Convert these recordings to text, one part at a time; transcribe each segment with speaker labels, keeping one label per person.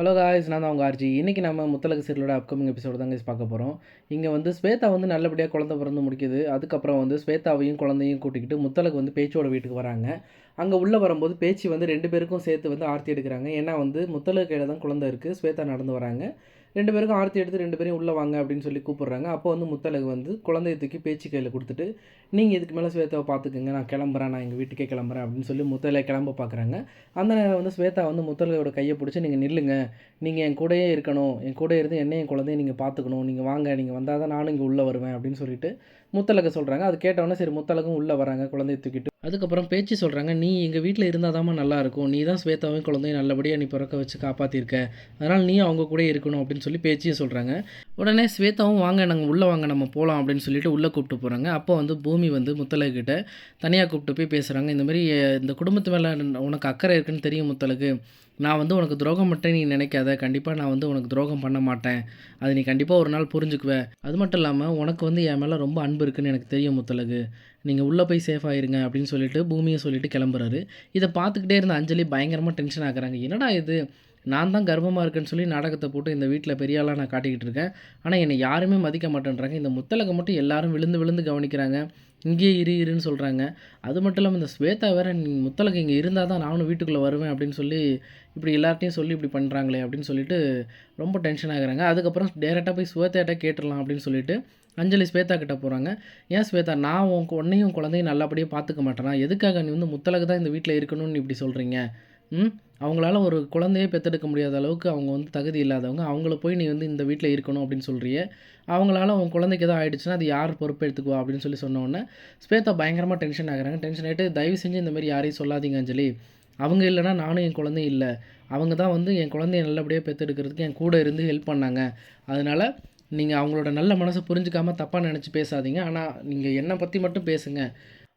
Speaker 1: Hello guys நான் தான் உங்கள் ஆர்ஜி இன்றைக்கி நம்ம முத்தலகு சீரியலோட அப்கமிங் எபிசோடு தான் கைஸ் பார்க்க போகிறோம் இங்கே வந்து ஸ்வேதா வந்து நல்லபடியாக குழந்தை பிறந்து முடிக்குது. அதுக்கப்புறம் வந்து ஸ்வேதாவையும் குழந்தையும் கூட்டிக்கிட்டு முத்தலகு வந்து பேச்சோட வீட்டுக்கு வராங்க. அங்கே உள்ளே வரும்போது பேச்சு வந்து ரெண்டு பேருக்கும் சேர்த்து வந்து ஆர்த்தி எடுக்கிறாங்க. ஏன்னா வந்து முத்தலகு கையில் தான் குழந்தை இருக்குது ஸ்வேதா நடந்து வராங்க. ரெண்டு பேருக்கும் ஆர்த்தி எடுத்து ரெண்டு பேரையும் உள்ளே வாங்க அப்படின்னு சொல்லி கூப்பிட்றாங்க. அப்போ வந்து முத்தலகு வந்து குழந்தைய தூக்கி பேச்சு கையில் கொடுத்துட்டு நீங்கள் இதுக்கு மேலே ஸ்வேதாவை பார்த்துக்குங்க நான் கிளம்புறேன் நான் எங்கள் வீட்டுக்கே கிளம்புறேன் அப்படின்னு சொல்லி முத்தலை கிளம்ப பார்க்குறாங்க. அந்த நேரம் வந்து ஸ்வேதா வந்து முத்தலகோட கையை பிடிச்சி நீங்கள் நில்லுங்க நீங்கள் என் கூடயே இருக்கணும் என் கூட இருந்து என்ன என் குழந்தைய நீங்கள் பார்த்துக்கணும் நீங்கள் வாங்க நீங்கள் வந்தால் தான் நானும் இங்கே உள்ளே வருவேன் அப்படின்னு சொல்லிட்டு முத்தலக சொல்கிறாங்க அது கேட்டவொடனே சரி முத்தலகும் உள்ளே வராங்க குழந்தைய தூக்கிட்டு அதுக்கப்புறம் பேச்சு சொல்கிறாங்க நீ எங்கள் வீட்டில் இருந்தால் தாம்மா நல்லாயிருக்கும் நீ தான் ஸ்வேதாவையும் குழந்தையும் நல்லபடியாக நீ பிறக்க வச்சு காப்பாற்றிருக்க அதனால் நீ அவங்க கூட இருக்கணும் அப்படின்னு சொல்லி பேச்சியும் சொல்கிறாங்க உடனே ஸ்வேதாவும் வாங்க நாங்கள் உள்ளே வாங்க நம்ம போகலாம் அப்படின்னு சொல்லிட்டு உள்ளே கூப்பிட்டு போகிறாங்க அப்போ வந்து பூமி வந்து முத்தலகிட்ட தனியாக கூப்பிட்டு போய் பேசுகிறாங்க இந்தமாதிரி இந்த குடும்பத்து மேலே உனக்கு அக்கறை இருக்குன்னு தெரியும் முத்தலகு நான் வந்து உனக்கு துரோகம் மட்டும் நீ நினைக்காத. கண்டிப்பாக நான் வந்து உனக்கு துரோகம் பண்ண மாட்டேன். அது நீ கண்டிப்பாக ஒரு நாள் புரிஞ்சுக்குவ. அது மட்டும் இல்லாமல் உனக்கு வந்து என் மேலே ரொம்ப அன்பு இருக்குன்னு எனக்கு தெரியும் முத்தலகு. நீங்கள் உள்ளே போய் சேஃபாக இருங்க அப்படின்னு சொல்லிட்டு பூமியை சொல்லிட்டு கிளம்புறாரு. இதை பார்த்துக்கிட்டே இருந்த அஞ்சலி பயங்கரமாக டென்ஷன் ஆகுறாங்க. என்னடா இது? நான் தான் கர்ப்பமாக இருக்கேன்னு சொல்லி நாடகத்தை போட்டு இந்த வீட்டில் பெரிய ஆளாக நான் காட்டிக்கிட்டு இருக்கேன். ஆனால் என்னை யாருமே மதிக்க மாட்டேன்றாங்க. இந்த முத்தலகை மட்டும் எல்லாரும் விழுந்து விழுந்து கவனிக்கிறாங்க. இங்கேயே இரு இருன்னு சொல்கிறாங்க அது மட்டும் இல்லாமல் இந்த ஸ்வேதா வேற நீ இங்கே இருந்தால் தான் நானும் வீட்டுக்குள்ளே வருவேன் அப்படின்னு சொல்லி இப்படி எல்லார்ட்டையும் சொல்லி இப்படி பண்ணுறாங்களே அப்படின்னு சொல்லிட்டு ரொம்ப டென்ஷன் ஆகுறாங்க. அதுக்கப்புறம் டேரெக்டாக போய் ஸ்வேதாட்ட கேட்டுடலாம் அப்படின்னு சொல்லிட்டு அஞ்சலி ஸ்வேதா கிட்ட போகிறாங்க ஏன் ஸ்வேதா நான் உன் உன்னையும் குழந்தையும் நல்லபடியாக பார்த்துக்க மாட்டேனா? எதுக்காக நீ வந்து முத்தலகு தான் இந்த வீட்டில் இருக்கணும்னு இப்படி சொல்கிறீங்க அவங்களால ஒரு குழந்தையே பெற்றெடுக்க முடியாத அளவுக்கு அவங்க வந்து தகுதி இல்லாதவங்க அவங்கள போய் நீ வந்து இந்த வீட்டில் இருக்கணும் அப்படின்னு சொல்கிறியே அவங்களால உன் குழந்தைக்கு எதாவது ஆகிடுச்சுன்னா அது யார் பொறுப்பெடுத்துக்குவா அப்படின்னு சொல்லி சொன்ன உடனே ஸ்வேதா பயங்கரமாக டென்ஷன் ஆகுறாங்க. டென்ஷன் ஆகிட்டு தயவு செஞ்சு இந்தமாரி யாரையும் சொல்லாதீங்க அஞ்சலி. அவங்க இல்லைன்னா நானும் என் குழந்தையும் இல்லை. அவங்க தான் வந்து என் குழந்தைய நல்லபடியாக பெற்றெடுக்கிறதுக்கு என் கூட இருந்து ஹெல்ப் பண்ணாங்க. அதனால் நீங்கள் அவங்களோட நல்ல மனசை புரிஞ்சிக்காமல் தப்பாக நினச்சி பேசாதீங்க. ஆனால் நீங்கள் என்னை பற்றி மட்டும் பேசுங்கள்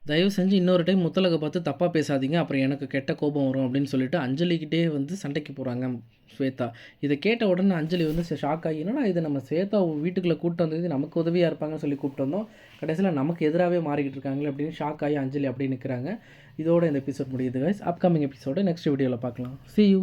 Speaker 1: தயவு செஞ்சு இன்னொரு டைம் முத்தலகை பார்த்து தப்பாக பேசாதீங்க. அப்புறம் எனக்கு கெட்ட கோபம் வரும் அப்படின்னு சொல்லிட்டு அஞ்சலிக்கிட்டே வந்து சண்டைக்கு போகிறாங்க ஸ்வேதா. இதை கேட்ட உடனே அஞ்சலி வந்து ஷாக் ஆகி என்னன்னா இது? நம்ம ஸ்வேதா வீட்டுக்குள்ளே கூப்பிட்டு வந்தது நமக்கு உதவியாக இருப்பாங்கன்னு சொல்லி கூப்பிட்டு வந்தோம். கடைசியில் நமக்கு எதிராகவே மாறிக்கிட்டு இருக்காங்களே அப்படின்னு ஷாக் ஆகி அஞ்சலி அப்படி நிற்கிறாங்க இதோட இந்த எபிசோட் முடியுது கைஸ் அப்கமிங் எபிசோடு நெக்ஸ்ட் வீடியோவில் பார்க்கலாம். C you